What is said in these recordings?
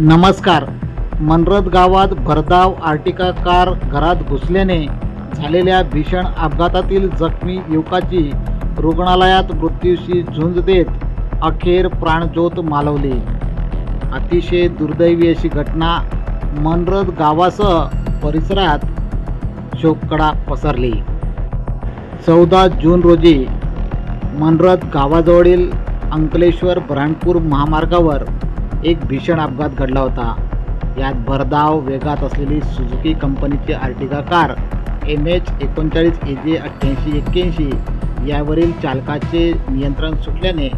नमस्कार. मनरद गावात भरधाव आर्टिका कार घरात घुसल्याने झालेल्या भीषण अपघातातील जखमी युवकाची रुग्णालयात मृत्यूशी झुंज देत अखेर प्राणज्योत मालवली. अतिशय दुर्दैवी अशी घटना मनरद गावासह परिसरात शोककडा पसरली. चौदा जून रोजी मनरद गावाजवळील अंकलेश्वर ब्रांडपूर महामार्गावर एक भीषण अपघात घडला होता. यात भरधाव वेगात असलेली सुझुकी कंपनीची आर्टिगा कार एम एच एकोणचाळीस ए जे अठ्ठ्याऐंशी एक्क्याऐंशी यावरील चालकाचे नियंत्रण सुटल्याने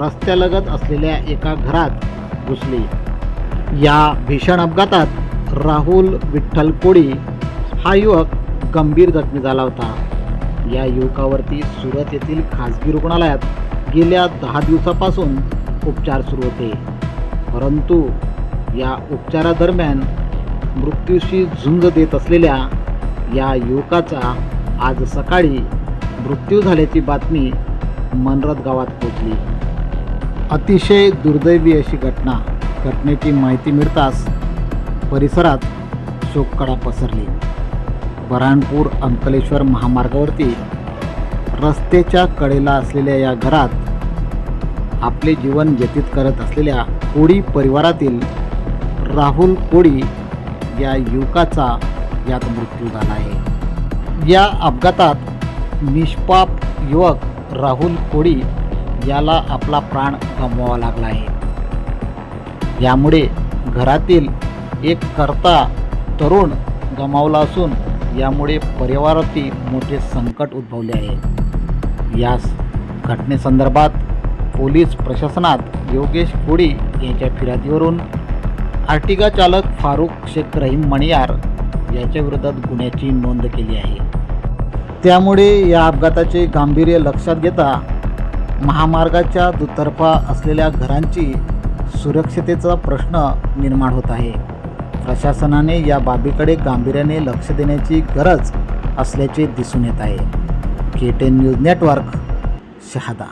रस्त्यालगत असलेल्या एका घरात घुसली. या भीषण अपघातात राहुल विठ्ठल कोळी हा युवक गंभीर जखमी झाला होता. या युवकावरती सुरत येथील खाजगी रुग्णालयात गेल्या दहा दिवसापासून उपचार सुरू होते. परंतु या उपचारादरम्यान मृत्यूशी झुंज देत असलेल्या या युवकाचा आज सकाळी मृत्यू झाल्याची बातमी मनरत गावात पोहोचली. अतिशय दुर्दैवी अशी घटना घटनेची माहिती मिळताच परिसरात शोककडा पसरली. बऱ्हाणपूर अंकलेश्वर महामार्गावरती रस्त्याच्या कडेला असलेल्या या घरात आपले जीवन व्यतीत करत असलेल्या कोळी परिवारातील राहुल कोळी या युवकाचा यात मृत्यू झाला आहे. या अपघातात निष्पाप युवक राहुल कोळी याला आपला प्राण गमवावा लागला आहे. यामुळे घरातील एक कर्ता तरुण गमावला असून यामुळे परिवारातील मोठे संकट उद्भवले आहे. या घटनेसंदर्भात पोलीस प्रशासनात योगेश कोळी यांच्या फिर्यादीवरून आर्टिगा चालक फारुख शेख रहीम मणियार याच्याविरोधात गुन्ह्याची नोंद केली आहे. त्यामुळे या अपघाताचे गांभीर्य लक्षात घेता महामार्गाच्या दुतर्फा असलेल्या घरांची सुरक्षतेचा प्रश्न निर्माण होत आहे. प्रशासनाने या बाबीकडे गांभीर्याने लक्ष देण्याची गरज असल्याचे दिसून येत आहे. K ten news network Shahada.